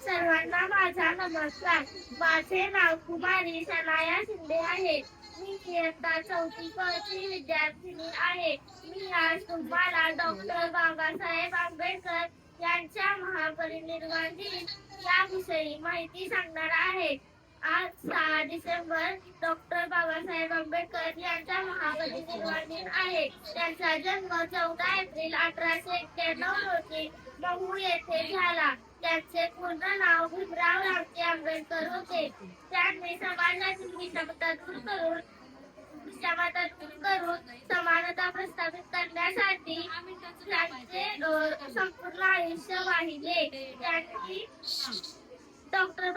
सर्वांना माझा नमस्कार. माझे नाव कुमारी सनाया शिंदे आहे. मी इयत्ता चौथी ची विद्यार्थिनी आहे. मी आज तुम्हाला डॉक्टर बाबासाहेब आंबेडकर यांच्या महापरिनिर्वाण दिन याविषयी माहिती सांगणार आहे. आज सहा डिसेंबर डॉक्टर बाबासाहेब आंबेडकर यांचा महापरिनिर्वाण दिन आहे. त्यांचा जन्म चौदा एप्रिल अठराशे एक्क्याण्णव रोजी महू येथे झाला. त्यांचे पूर्ण नाव भीमराव रामजी आंबेडकर होते. त्यांनी समाजातील विषमता दूर करून विषमता दूर करून समानता प्रस्थापित करण्यासाठी त्यांचे संपूर्ण आयुष्य वाहिले. त्यांनी डॉक्टर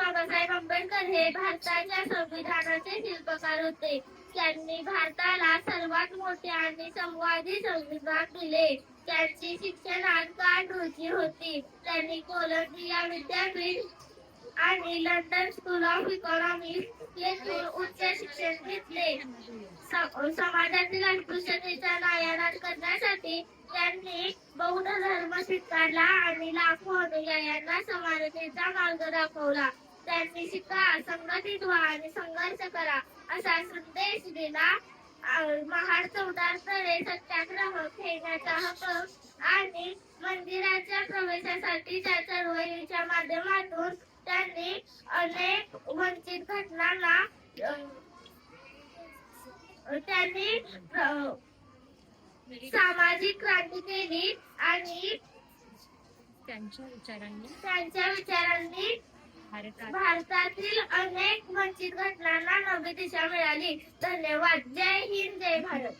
आंबेडकर हे भारताच्या संविधानाचे शिल्पकार होते. त्यांनी भारताला सर्वात मोठे आणि संवादी संविधान दिले. त्यांची शिक्षणात गाठ रुची होती. त्यांनी कोलंबिया विद्यापीठ आणि लंडन स्कूल ऑफ इकॉनॉमिक्स येथून उच्च शिक्षण घेतले. समाजातील अस्पृश्यतेचा नायनाट करण्यासाठी त्यांनी बौद्ध धर्म स्वीकारला आणि लाखो अनुयायांना समानतेचा मार्ग दाखवला. त्यांनी शिका संघटित व्हा आणि संघर्ष करा असा संदेश दिला. अं, महाड चौदारकडे सत्याग्रह खेळण्याचा हक्क आणि मंदिराच्या चळवळीच्या माध्यमातून त्यांनी अनेक वंचित घटनांना त्यांनी सामाजिक क्रांती केली आणि त्यांच्या विचारांनी. त्यांच्या विचारांनी भारतातील अनेक वंचित घटनांना नवी दिशा मिळाली. धन्यवाद. जय हिंद जय भारत.